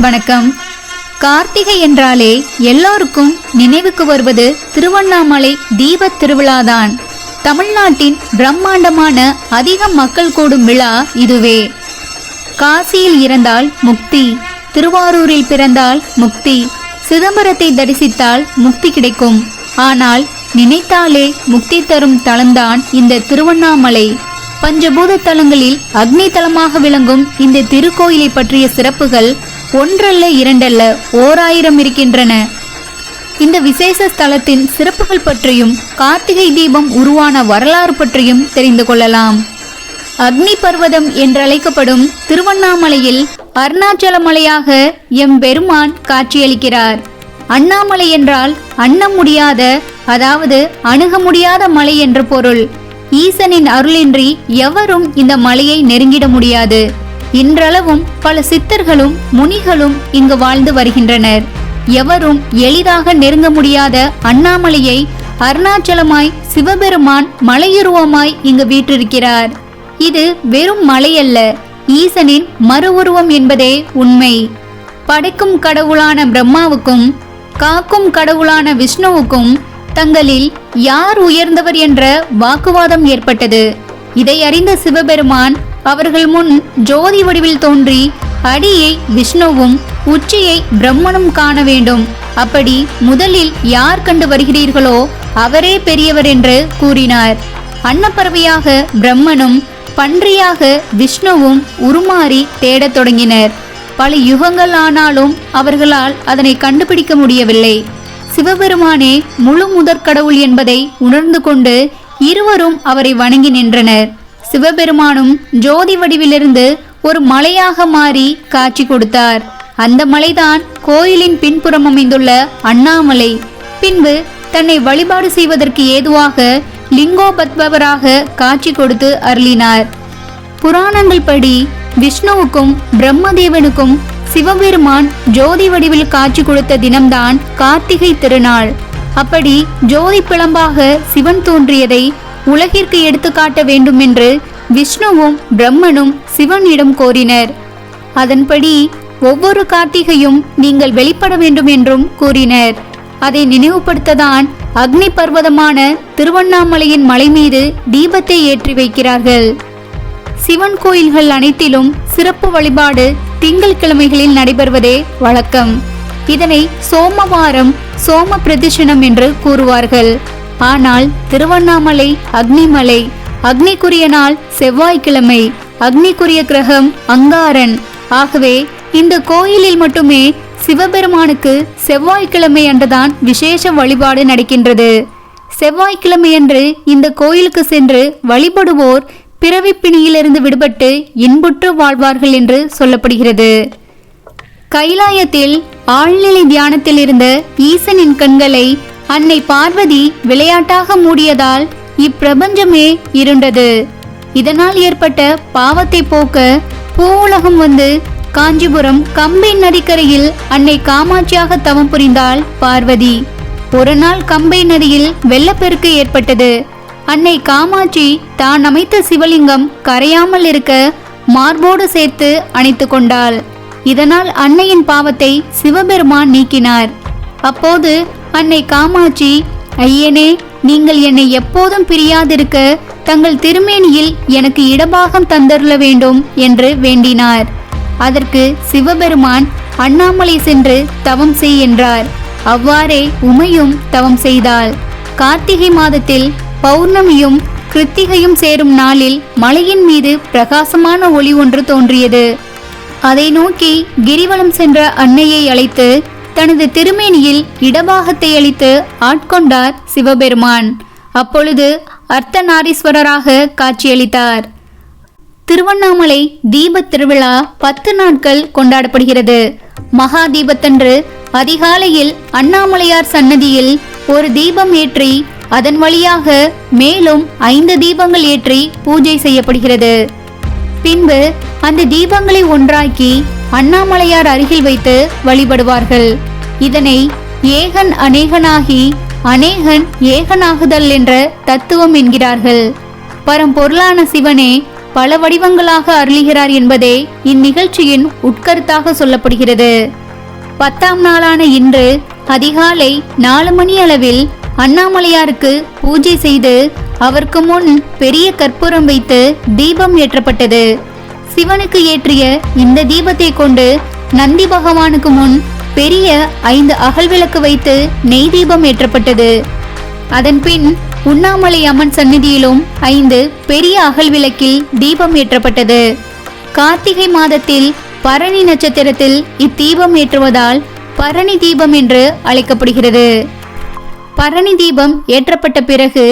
வணக்கம். கார்த்திகை என்றாலே எல்லோருக்கும் நினைவுக்கு வருவது திருவண்ணாமலை தீபத் திருவிழாதான். தமிழ்நாட்டின் பிரம்மாண்டமான அதிக மக்கள் கூடும் விழா இதுவே. காசியில் இறந்தால் முக்தி திருவாரூரில் பிறந்தால் முக்தி சிதம்பரத்தை தரிசித்தால் முக்தி கிடைக்கும். ஆனால் நினைத்தாலே முக்தி தரும் தலம்தான் இந்த திருவண்ணாமலை. பஞ்சபூத தலங்களில் அக்னி தலமாக விளங்கும் இந்த திருக்கோயிலை பற்றிய சிறப்புகள் ஒன்றல்ல இரண்டல்ல ஓர் ஆயிரம் இருக்கின்றன. இந்த விசேஷ ஸ்தலத்தின் சிறப்புகள் பற்றியும் கார்த்திகை தீபம் உருவான வரலாறு பற்றியும் தெரிந்து கொள்ளலாம். அக்னி பர்வதம் என்றழைக்கப்படும் திருவண்ணாமலையில் அருணாச்சல மலையாக எம் பெருமான் காட்சியளிக்கிறார். அண்ணாமலை என்றால் அண்ண முடியாத அதாவது அணுக முடியாத மலை என்று பொருள். ஈசனின் அருளின்றி எவரும் இந்த மலையை நெருங்கிட முடியாது. இன்றளவும் பல சித்தர்களும் முனிகளும் இங்கு வாழ்ந்து வருகின்றனர். எவரும் எளிதாக நெருங்க முடியாத அண்ணாமலையை அருணாச்சலமாய் சிவபெருமான் மலையுருவமாய் இங்கு வீற்றிருக்கிறார். இது வெறும் மலையல்ல ஈசனின் மறு உருவம் என்பதே உண்மை. படைக்கும் கடவுளான பிரம்மாவுக்கும் காக்கும் கடவுளான விஷ்ணுவுக்கும் தங்களில் யார் உயர்ந்தவர் என்ற வாக்குவாதம் ஏற்பட்டது. இதை அறிந்த சிவபெருமான் அவர்கள் முன் ஜோதி வடிவில் தோன்றி அடியை விஷ்ணுவும் உச்சியை பிரம்மனும் காண வேண்டும். அப்படி முதலில் யார் கண்டு வருகிறீர்களோ அவரே பெரியவர் என்று கூறினார். அன்னப்பறவையாக பிரம்மனும் பன்றியாக விஷ்ணுவும் உருமாறி தேடத் தொடங்கினர். பல யுகங்கள் ஆனாலும் அவர்களால் அதனை கண்டுபிடிக்க முடியவில்லை. சிவபெருமானே முழு முதற் கடவுள் என்பதை உணர்ந்து கொண்டு இருவரும் அவரை வணங்கி நின்றனர். சிவபெருமானும் ஜோதி வடிவிலிருந்து ஒரு மலையாக மாறி காட்சி கொடுத்தார். அந்த மலைதான் கோயிலின் பின்புறம் அமைந்துள்ள அண்ணாமலை. பின்பு தன்னை வழிபாடு செய்வதற்கு ஏதுவாக லிங்கோபத்பவராக காட்சி கொடுத்து அருளினார். புராணங்கள் படி விஷ்ணுவுக்கும் பிரம்மதேவனுக்கும் சிவபெருமான் ஜோதி வடிவில் காட்சி கொடுத்த தினம்தான் கார்த்திகை திருநாள். அப்படி ஜோதி பிளம்பாக சிவன் தோன்றியதை உலகிற்கு எடுத்துக்காட்ட வேண்டும் என்று விஷ்ணுவும் பிரம்மனும் சிவனிடம் கோரினர். அதன்படி ஒவ்வொரு கார்த்திகையும் நீங்கள் வெளிப்பட வேண்டும் என்றும் கூறினர். அதை நினைவுபடுத்ததான் அக்னி பர்வதமான திருவண்ணாமலையின் மலை மீது தீபத்தை ஏற்றி வைக்கிறார்கள். சிவன் கோயில்கள் அனைத்திலும் சிறப்பு வழிபாடு திங்கட்கிழமைகளில் நடைபெறுவதே வழக்கம். இதனை சோமவாரம் சோம பிரதிஷனம் என்று கூறுவார்கள். ஆனால் திருவண்ணாமலை அக்னிமலை அக்னிக்குரிய நாள் செவ்வாய்க்கிழமை அக்னிக்குரிய கிரகம் அங்காரன். ஆகவே இந்த கோயிலில் மட்டுமே சிவபெருமானுக்கு செவ்வாய்க்கிழமை அன்றுதான் விசேஷ வழிபாடு நடக்கின்றது. செவ்வாய்க்கிழமையன்று இந்த கோயிலுக்கு சென்று வழிபடுவோர் பிறவிப்பிணியிலிருந்து விடுபட்டு இன்புற்று வாழ்வார்கள் என்று சொல்லப்படுகிறது. கைலாயத்தில் ஆழ்நிலை தியானத்தில் இருந்த ஈசனின் கண்களை அன்னை பார்வதி விளையாட்டாக மூடியதால் இப்பிரபஞ்சமே இருண்டது. இதனால் ஏற்பட்ட பாவத்தை போக்க பூவுலகம் வந்து காஞ்சிபுரம் கம்பை நதிக்கரையில் அன்னை காமாட்சியாக தவம் புரிந்தாள் பார்வதி. ஒரு நாள் கம்பை நதியில் வெள்ளப்பெருக்கு ஏற்பட்டது. அன்னை காமாட்சி தான் அமைத்த சிவலிங்கம் கரையாமல் இருக்க மார்போடு சேர்த்து அணைத்து கொண்டாள். இதனால் அன்னையின் பாவத்தை சிவபெருமான் நீக்கினார். அப்போது அன்னை காமாட்சி ஐயனே நீங்கள் என்னை எப்போதும் பிரியாதிருக்க தங்கள் திருமேனியில் எனக்கு இடபாகம் தந்தருள வேண்டும் என்று வேண்டினார். அதற்கு சிவபெருமான் அண்ணாமலை சென்று தவம் செய் என்றார். அவ்வாறே உமையும் தவம் செய்தாள். கார்த்திகை மாதத்தில் பௌர்ணமியும் கிருத்திகையும் சேரும் நாளில் மலையின் மீது பிரகாசமான ஒளி ஒன்று தோன்றியது. அதை நோக்கி கிரிவலம் சென்ற அன்னையை அழைத்து தனது திருமேனியில் இடபாகத்தை அளித்து ஆட்கொண்டார் சிவபெருமான். அப்பொழுது அர்த்தநாரீஸ்வரராக காட்சியளித்தார். திருவண்ணாமலை தீபத் திருவிழா பத்து நாட்கள் கொண்டாடப்படுகிறது. மகா தீபத்தன்று அதிகாலையில் அண்ணாமலையார் சன்னதியில் ஒரு தீபம் ஏற்றி அதன் வழியாக மேலும் ஐந்து தீபங்கள் ஏற்றி பூஜை செய்யப்படுகிறது. பின்பு அந்த தீபங்களை ஒன்றாக்கி அண்ணாமலையார் அருகில் வைத்து வழிபடுவார்கள். இதனை ஏகன் அநேகனாகி அநேகன் ஏகனாகுதல் என்ற தத்துவம் என்கிறார்கள். பரம்பொருளான சிவனே பல வடிவங்களாக அருளுகிறார் என்பதே இந்நிகழ்ச்சியின் உட்கருத்தாக சொல்லப்படுகிறது. பத்தாம் நாளான இன்று அதிகாலை நாலு மணி அளவில் அண்ணாமலையாருக்கு பூஜை செய்து அவருக்கு முன் பெரிய கற்பூரம் வைத்து தீபம் ஏற்றப்பட்டது. சிவனுக்கு ஏற்றிய இந்த தீபத்தை கொண்டு நந்தி பகவானுக்கு முன் பெரிய ஐந்து அகல் விளக்கு வைத்து நெய் தீபம் ஏற்றப்பட்டது. அதன் பின் உண்ணாமலை அம்மன் சந்நிதியிலும் ஐந்து பெரிய அகல் விளக்கில் தீபம் ஏற்றப்பட்டது. கார்த்திகை மாதத்தில் பரணி நட்சத்திரத்தில் இத்தீபம் ஏற்றுவதால் பரணி தீபம் என்று அழைக்கப்படுகிறது. பரணி தீபம் ஏற்றப்பட்ட பிறகு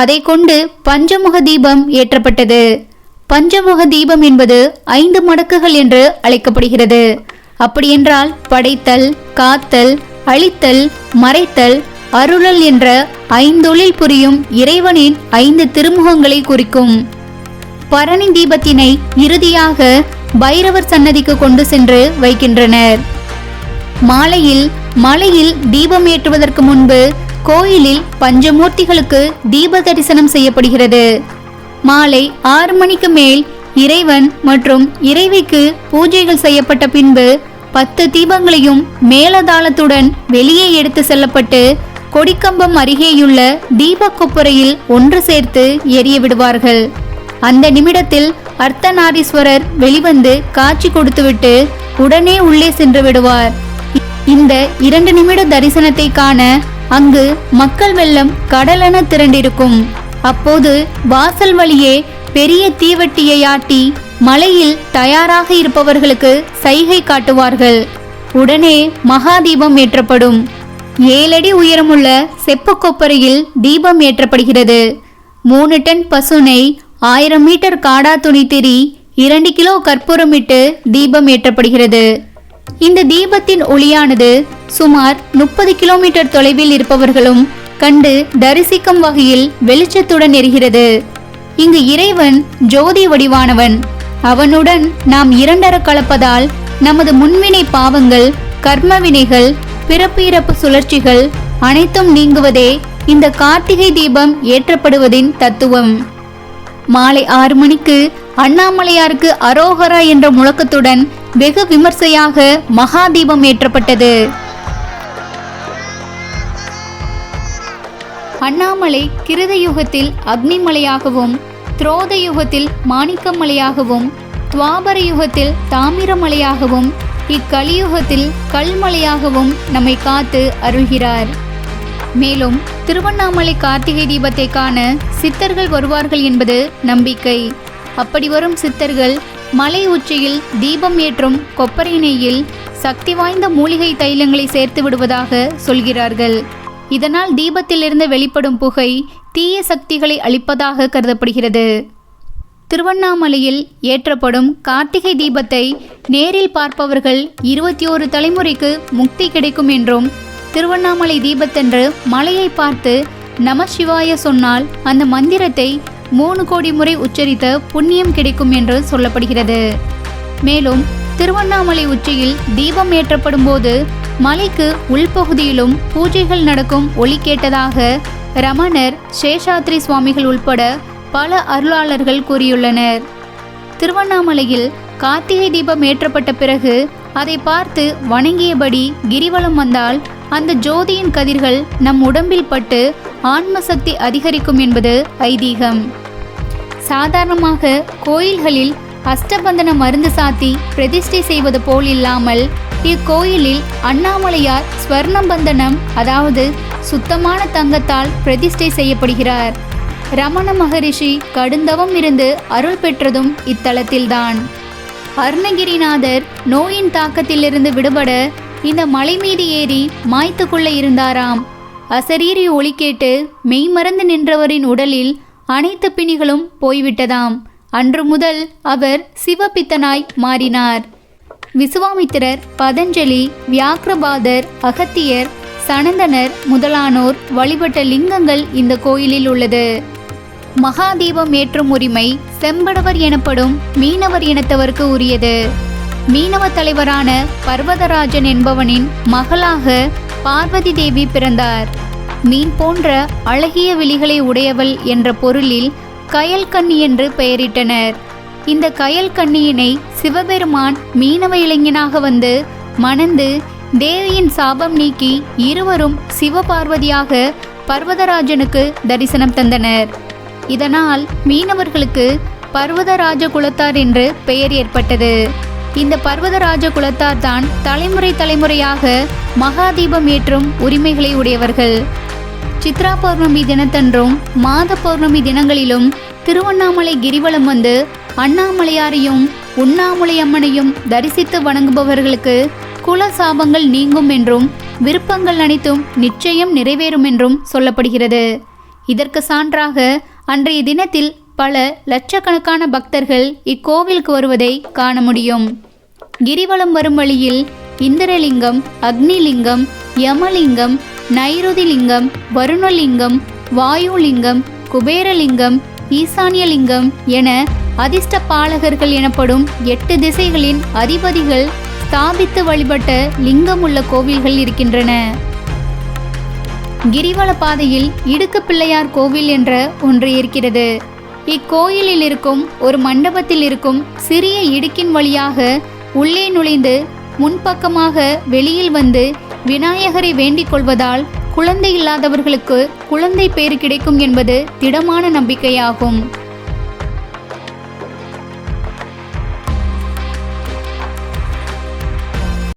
அதை கொண்டு பஞ்சமுக தீபம் ஏற்றப்பட்டது. பஞ்சமுக தீபம் என்பது ஐந்து மடக்குகள் என்று அழைக்கப்படுகிறது. அப்படியென்றால் படைத்தல் காத்தல் அழித்தல் மறைத்தல் அருளல் என்ற ஐந்தொழில் புரியும் இறைவனின் ஐந்து திருமுகங்களை குறிக்கும். பரணி தீபத்தினை இறுதியாக பைரவர் சன்னதிக்கு கொண்டு சென்று வைக்கின்றனர். மாலையில் மலையில் தீபம் ஏற்றுவதற்கு முன்பு கோயிலில் பஞ்சமூர்த்திகளுக்கு தீப தரிசனம் செய்யப்படுகிறது. மாலை ஆறு மணிக்கு மேல் இறைவன் மற்றும் இறைவிக்கு பூஜைகள் செய்யப்பட்ட பின்பு பத்து தீபங்களையும் மேலதாளத்துடன் வெளியே எடுத்து செல்லப்பட்டு கொடிக்கம்பம் அருகேயுள்ள தீப கொப்புரையில் ஒன்று சேர்த்து எரிய விடுவார்கள். அந்த நிமிடத்தில் அர்த்தநாரீஸ்வரர் வெளிவந்து காட்சி கொடுத்துவிட்டு உடனே உள்ளே சென்று விடுவார். இந்த இரண்டு நிமிட தரிசனத்தை காண அங்கு மக்கள் வெள்ளம் கடலென திரண்டிருக்கும். அப்போது வாசல் வழியே பெரிய தீவட்டியை ஆட்டி மலையில் தயாராக இருப்பவர்களுக்கு சைகை காட்டுவார்கள். உடனே மகாதீபம் ஏற்றப்படும். ஏழடி உயரமுள்ள செப்பு கொப்பரையில் தீபம் ஏற்றப்படுகிறது. மூணு டன் பசுனை ஆயிரம் மீட்டர் காடா துணி திரி இரண்டு கிலோ கற்பூரமிட்டு தீபம் ஏற்றப்படுகிறது. இந்த தீபத்தின் ஒளியானது சுமார் முப்பது கிலோமீட்டர் தொலைவில் இருப்பவர்களும் கண்டு தரிசிக்கும் வகையில் வெளிச்சத்துடன் எரிகிறது. இங்கு இறைவன் ஜோதி வடிவானவன். அவனுடன் நாம் இரண்டர கலப்பதால் நமது முன்வினை பாவங்கள் கர்ம வினைகள் பிறப்பு இறப்பு சுழற்சிகள் அனைத்தும் நீங்குவதே இந்த கார்த்திகை தீபம் ஏற்றப்படுவதின் தத்துவம். மாலை ஆறு மணிக்கு அண்ணாமலையாருக்கு அரோகரா என்ற முழக்கத்துடன் வெகு விமர்சையாக மகாதீபம் ஏற்றப்பட்டது. அண்ணாமலை கிருத யுகத்தில் அக்னிமலையாகவும் துரோத யுகத்தில் மாணிக்கமலையாகவும் துவாபர யுகத்தில் தாமிரமலையாகவும் இக்கலியுகத்தில் கல்மலையாகவும் நம்மை காத்து அருள்கிறார். மேலும் திருவண்ணாமலை கார்த்திகை தீபத்தை காண சித்தர்கள் வருவார்கள் என்பது நம்பிக்கை. அப்படி வரும் சித்தர்கள் மலை உச்சியில் தீபம் ஏற்றும் கொப்பரை நெய்யில் சக்தி வாய்ந்த மூலிகை தைலங்களை சேர்த்து விடுவதாக சொல்கிறார்கள். இதனால் தீபத்திலிருந்து வெளிப்படும் புகை தீய சக்திகளை அளிப்பதாக கருதப்படுகிறது. திருவண்ணாமலையில் ஏற்றப்படும் கார்த்திகை தீபத்தை நேரில் பார்ப்பவர்கள் இருபத்தி ஓரு தலைமுறைக்கு முக்தி கிடைக்கும் என்றும் திருவண்ணாமலை தீபத்தன்று மலையை பார்த்து நம சிவாய சொன்னால் அந்த மந்திரத்தை மூணு கோடி முறை உச்சரித்த புண்ணியம் கிடைக்கும் என்று சொல்லப்படுகிறது. மேலும் திருவண்ணாமலை உச்சியில் தீபம் ஏற்றப்படும் போது மலைக்கு உள்பகுதியிலும் பூஜைகள் நடக்கும் ஒளி கேட்டதாக ரமணர் சேஷாத்ரி சுவாமிகள் உள்பட பல அருளாளர்கள் கூறியுள்ளனர். திருவண்ணாமலையில் கார்த்திகை தீபம் ஏற்றப்பட்ட பிறகு அதை பார்த்து வணங்கியபடி கிரிவலம் வந்தால் அந்த ஜோதியின் கதிர்கள் நம் உடம்பில் பட்டு ஆன்ம சக்தி அதிகரிக்கும் என்பது ஐதீகம். சாதாரணமாக கோயில்களில் அஷ்டபந்தன மருந்து சாத்தி பிரதிஷ்டை செய்வது போல் இல்லாமல் இக்கோயிலில் அண்ணாமலையார் ஸ்வர்ணபந்தனம் அதாவது சுத்தமான தங்கத்தால் பிரதிஷ்டை செய்யப்படுகிறார். ரமண மகரிஷி கடுந்தவம் இருந்து அருள் பெற்றதும் இத்தலத்தில்தான். அருணகிரிநாதர் நோயின் தாக்கத்திலிருந்து விடுபட இந்த மலை மீது ஏறி மாய்த்து இருந்தாராம். அசரீரி ஒளி கேட்டு மெய்மறந்து நின்றவரின் உடலில் அனைத்து பிணிகளும் போய்விட்டதாம். அன்று முதல் அவர் சிவபித்தனாய் மாறினார். விசுவாமித்திரர் பதஞ்சலி வியாக்ரபாதர் அகத்தியர் சனந்தனர் முதலானோர் வழிபட்ட லிங்கங்கள் இந்த கோயிலில் உள்ளது. மகாதீபம் ஏற்றும் உரிமை செம்படவர் எனப்படும் மீனவர் இனத்தவருக்கு உரியது. மீனவ தலைவரான பர்வதராஜன் என்பவனின் மகளாக பார்வதி தேவி பிறந்தார். மீன் போன்ற அழகிய விழிகளை உடையவள் என்ற பொருளில் கயல் என்று பெயரிட்டனர். இந்த கயல் கண்ணியினை சிவபெருமான் மீனவ இளைஞனாக வந்து மணந்து தேவியின் சாபம் நீக்கி இருவரும் சிவபார்வதியாக பர்வதராஜனுக்கு தரிசனம் தந்தனர். இதனால் மீனவர்களுக்கு பர்வதராஜ குலத்தார் என்று பெயர் ஏற்பட்டது. இந்த பர்வதராஜ குலத்தார் தான் தலைமுறை தலைமுறையாக மகாதீபம் ஏற்றும் உரிமைகளை உடையவர்கள். சித்ரா பௌர்ணமி தினத்தன்றும் மாத பௌர்ணமி தினங்களிலும் திருவண்ணாமலை கிரிவலம் வந்து அண்ணாமலையாரையும் உண்ணாமலை அம்மனையும் தரிசித்து வணங்குபவர்களுக்கு குல சாபங்கள் நீங்கும் என்றும் விருப்பங்கள் அனைத்தும் நிச்சயம் நிறைவேறும் என்றும் சொல்லப்படுகிறது. இதற்கு சான்றாக அன்றைய தினத்தில் பல லட்சக்கணக்கான பக்தர்கள் இக்கோவிலுக்கு வருவதை காண முடியும். கிரிவலம் வரும் வழியில் இந்திரலிங்கம் அக்னிலிங்கம் யமலிங்கம் நைருதிலிங்கம் வருணலிங்கம் வாயுலிங்கம் குபேரலிங்கம் ஈசானியலிங்கம் என அதிர்ஷ்ட பாலகர்கள் எனப்படும் எட்டு திசைகளின் அதிபதிகள் ஸ்தாபித்து வழிபட்ட லிங்கம் உள்ள கோவில்கள் இருக்கின்றன. கிரிவல பாதையில் இடுக்கு பிள்ளையார் கோவில் என்ற ஒன்று இருக்கிறது. இக்கோயிலில் இருக்கும் ஒரு மண்டபத்தில் இருக்கும் சிறிய இடுக்கின் வழியாக உள்ளே நுழைந்து முன்பக்கமாக வெளியில் வந்து விநாயகரை வேண்டிக் கொள்வதால் குழந்தை இல்லாதவர்களுக்கு குழந்தை பேறு கிடைக்கும் என்பது திடமான நம்பிக்கையாகும்.